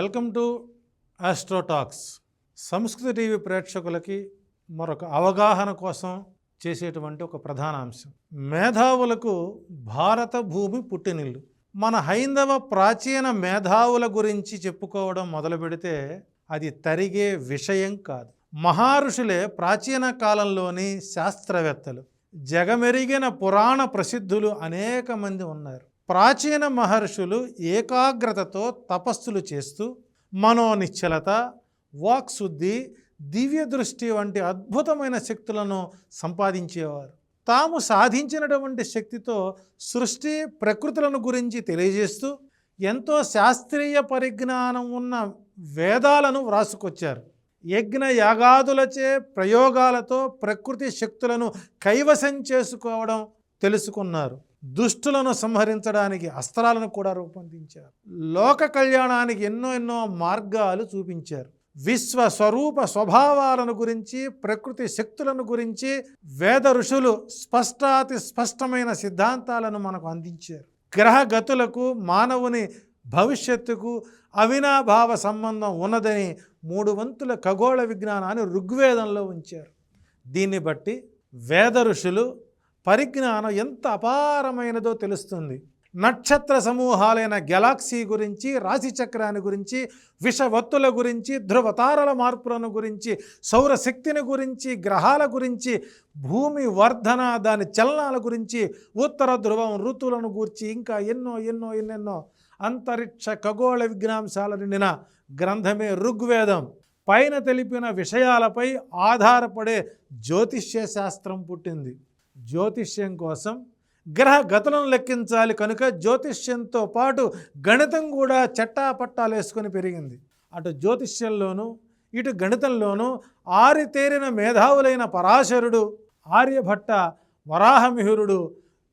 Welcome to ఆస్ట్రోటాక్స్. సంస్కృతి TV ప్రేక్షకులకి మరొక అవగాహన కోసం చేసేటువంటి ఒక ప్రధాన అంశం. మేధావులకు భారత భూమి పుట్టినిల్లు. మన హైందవ ప్రాచీన మేధావుల గురించి చెప్పుకోవడం మొదలు పెడితే అది తరిగే విషయం కాదు. మహారుషులే ప్రాచీన కాలంలోని శాస్త్రవేత్తలు. జగమెరిగిన పురాణ ప్రసిద్ధులు అనేక మంది ఉన్నారు. ప్రాచీన మహర్షులు ఏకాగ్రతతో తపస్సులు చేస్తూ మనోనిశ్చలత వాక్శుద్ధి దివ్య దృష్టి వంటి అద్భుతమైన శక్తులను సంపాదించేవారు. తాము సాధించినటువంటి శక్తితో సృష్టి ప్రకృతులను గురించి తెలియజేస్తూ ఎంతో శాస్త్రీయ పరిజ్ఞానం ఉన్న వేదాలను వ్రాసుకొచ్చారు. యజ్ఞ యాగాదులచే ప్రయోగాలతో ప్రకృతి శక్తులను కైవసం చేసుకోవడం తెలుసుకున్నారు. దుష్టులను సంహరించడానికి అస్త్రాలను కూడా రూపొందించారు. లోక కళ్యాణానికి ఎన్నో ఎన్నో మార్గాలు చూపించారు. విశ్వ స్వరూప స్వభావాలను గురించి ప్రకృతి శక్తులను గురించి వేద ఋషులు స్పష్టాతి స్పష్టమైన సిద్ధాంతాలను మనకు అందించారు. గ్రహగతులకు మానవుని భవిష్యత్తుకు అవినాభావ సంబంధం ఉన్నదని మూడు వంతుల ఖగోళ విజ్ఞానాన్ని ఋగ్వేదంలో ఉంచారు. దీన్ని బట్టి వేద ఋషులు పరిజ్ఞానం ఎంత అపారమైనదో తెలుస్తుంది. నక్షత్ర సమూహాలైన గెలాక్సీ గురించి రాశిచక్రాన్ని గురించి విషవత్తుల గురించి ధృవతారల మార్పులను గురించి సౌరశక్తిని గురించి గ్రహాల గురించి భూమి వర్ధన దాని చలనాల గురించి ఉత్తర ధ్రువం ఋతువులను గూర్చి ఇంకా ఎన్నో ఎన్నో ఎన్నెన్నో అంతరిక్ష ఖగోళ విజ్ఞాంశాల నిండిన గ్రంథమే ఋగ్వేదం. పైన తెలిపిన విషయాలపై ఆధారపడే జ్యోతిష్య శాస్త్రం పుట్టింది. జ్యోతిష్యం కోసం గ్రహ గతులను లెక్కించాలి. కనుక జ్యోతిష్యంతో పాటు గణితం కూడా చట్టాపట్టాలు వేసుకొని పెరిగింది. అటు జ్యోతిష్యంలోనూ ఇటు గణితంలోనూ ఆరితేరిన మేధావులైన పరాశరుడు ఆర్యభట్ట వరాహమిహిరుడు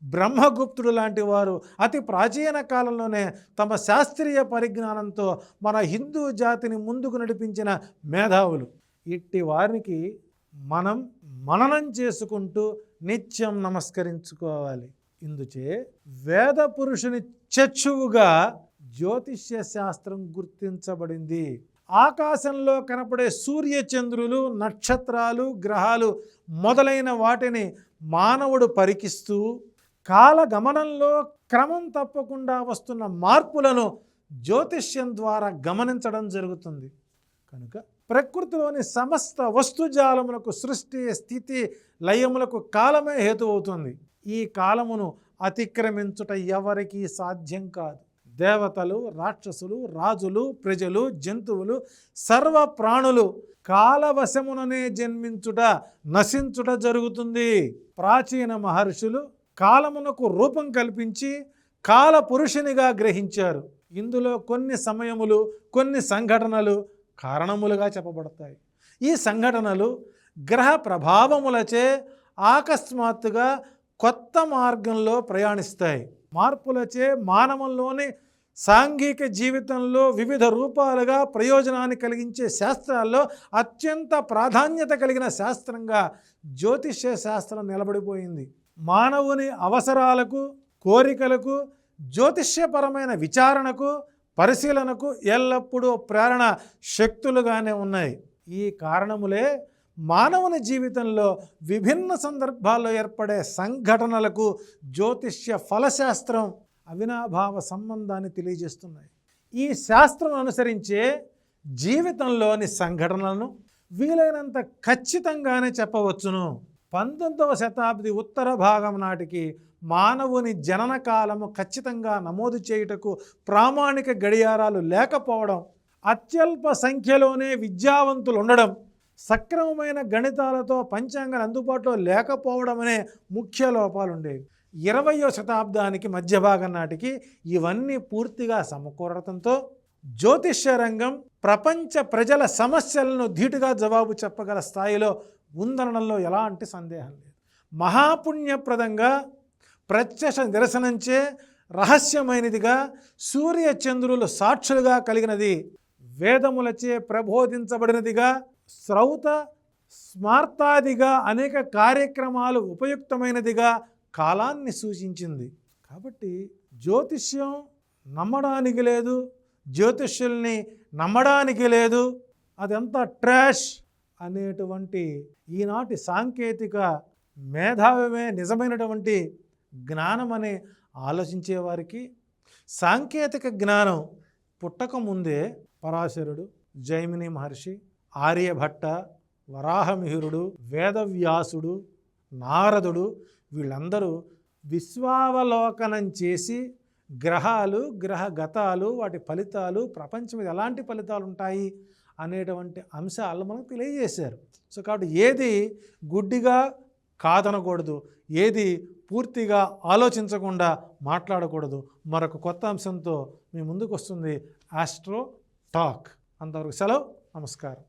బ్రహ్మగుప్తుడు లాంటి వారు అతి ప్రాచీన కాలంలోనే తమ శాస్త్రీయ పరిజ్ఞానంతో మన హిందూ జాతిని ముందుకు నడిపించిన మేధావులు. ఇట్టి వారికి మనం మననం చేసుకుంటూ నిత్యం నమస్కరించుకోవాలి. ఇందుచే వేద పురుషుని చచ్చువుగా జ్యోతిష్య శాస్త్రం గుర్తించబడింది. ఆకాశంలో కనపడే సూర్యచంద్రులు నక్షత్రాలు గ్రహాలు మొదలైన వాటిని మానవుడు పరికిస్తూ కాలగమనంలో క్రమం తప్పకుండా వస్తున్న మార్పులను జ్యోతిష్యం ద్వారా గమనించడం జరుగుతుంది. కనుక ప్రకృతిలోని సమస్త వస్తుజాలములకు సృష్టి స్థితి లయములకు కాలమే హేతు అవుతుంది ఈ కాలమును అతిక్రమించుట ఎవరికీ సాధ్యం కాదు. దేవతలు రాక్షసులు రాజులు ప్రజలు జంతువులు సర్వ ప్రాణులు కాలవశముననే జన్మించుట నశించుట జరుగుతుంది. ప్రాచీన మహర్షులు కాలమునకు రూపం కల్పించి కాల పురుషునిగా గ్రహించారు. ఇందులో కొన్ని సమయములు కొన్ని సంఘటనలు కారణములుగా చెప్పబడతాయి. ఈ సంఘటనలు గ్రహ ప్రభావములచే ఆకస్మాత్తుగా కొత్త మార్గంలో ప్రయాణిస్తాయి. మార్పులచే మానవంలోని సాంఘిక జీవితంలో వివిధ రూపాలుగా ప్రయోజనాన్ని కలిగించే శాస్త్రాల్లో అత్యంత ప్రాధాన్యత కలిగిన శాస్త్రంగా జ్యోతిష్య శాస్త్రం నిలబడిపోయింది. మానవుని అవసరాలకు కోరికలకు జ్యోతిష్యపరమైన విచారణకు పరిశీలనకు ఎల్లప్పుడూ ప్రేరణ శక్తులుగానే ఉన్నాయి. ఈ కారణములే మానవుని జీవితంలో విభిన్న సందర్భాల్లో ఏర్పడే సంఘటనలకు జ్యోతిష్య ఫలశాస్త్రం అవినాభావ సంబంధాన్ని తెలియజేస్తున్నాయి. ఈ శాస్త్రం అనుసరించే జీవితంలోని సంఘటనలను వీలైనంత ఖచ్చితంగానే చెప్పవచ్చును. పంతొమ్మిదవ శతాబ్ది ఉత్తర భాగం నాటికి మానవుని జనన కాలము ఖచ్చితంగా నమోదు చేయుటకు ప్రామాణిక గడియారాలు లేకపోవడం అత్యల్ప సంఖ్యలోనే విద్యావంతులు ఉండడం సక్రమమైన గణితాలతో పంచాంగాలు అందుబాటులో లేకపోవడం అనే ముఖ్య లోపాలు ఉండేవి ఇరవయో శతాబ్దానికి మధ్య భాగం నాటికి ఇవన్నీ పూర్తిగా సమకూరడంతో జ్యోతిష్య రంగం ప్రపంచ ప్రజల సమస్యలను ధీటుగా జవాబు చెప్పగల స్థాయిలో ఉందనడంలో ఎలాంటి సందేహం లేదు. మహాపుణ్యప్రదంగా ప్రత్యక్ష నిరసనంచే రహస్యమైనదిగా సూర్య చంద్రులు సాక్షులుగా కలిగినది వేదములచే ప్రబోధించబడినదిగా శ్రౌత స్మార్తాదిగా అనేక కార్యక్రమాలు ఉపయుక్తమైనదిగా కాలాన్ని సూచించింది. కాబట్టి జ్యోతిష్యం నమ్మడానికి లేదు జ్యోతిష్యుల్ని నమ్మడానికి లేదు అదంతా ట్రాష్ అనేటువంటి ఈనాటి సాంకేతిక మేధావమే నిజమైనటువంటి జ్ఞానం అని ఆలోచించే వారికి సాంకేతిక జ్ఞానం పుట్టక ముందే పరాశరుడు జైమిని మహర్షి ఆర్యభట్ట వరాహమిహిరుడు వేదవ్యాసుడు నారదుడు వీళ్ళందరూ విశ్వావలోకనం చేసి గ్రహాలు గ్రహ గతాలు వాటి ఫలితాలు ప్రపంచం మీద ఎలాంటి ఫలితాలు ఉంటాయి అనేటువంటి అంశాలు మనకు తెలియజేశారు. సో కాబట్టి ఏది గుడ్డిగా కాదనకూడదు ఏది పూర్తిగా ఆలోచించకుండా మాట్లాడకూడదు మరొక కొత్త అంశంతో మీ ముందుకు వస్తుంది ఆస్ట్రో టాక్ అంతవరకు సెలవు నమస్కారం.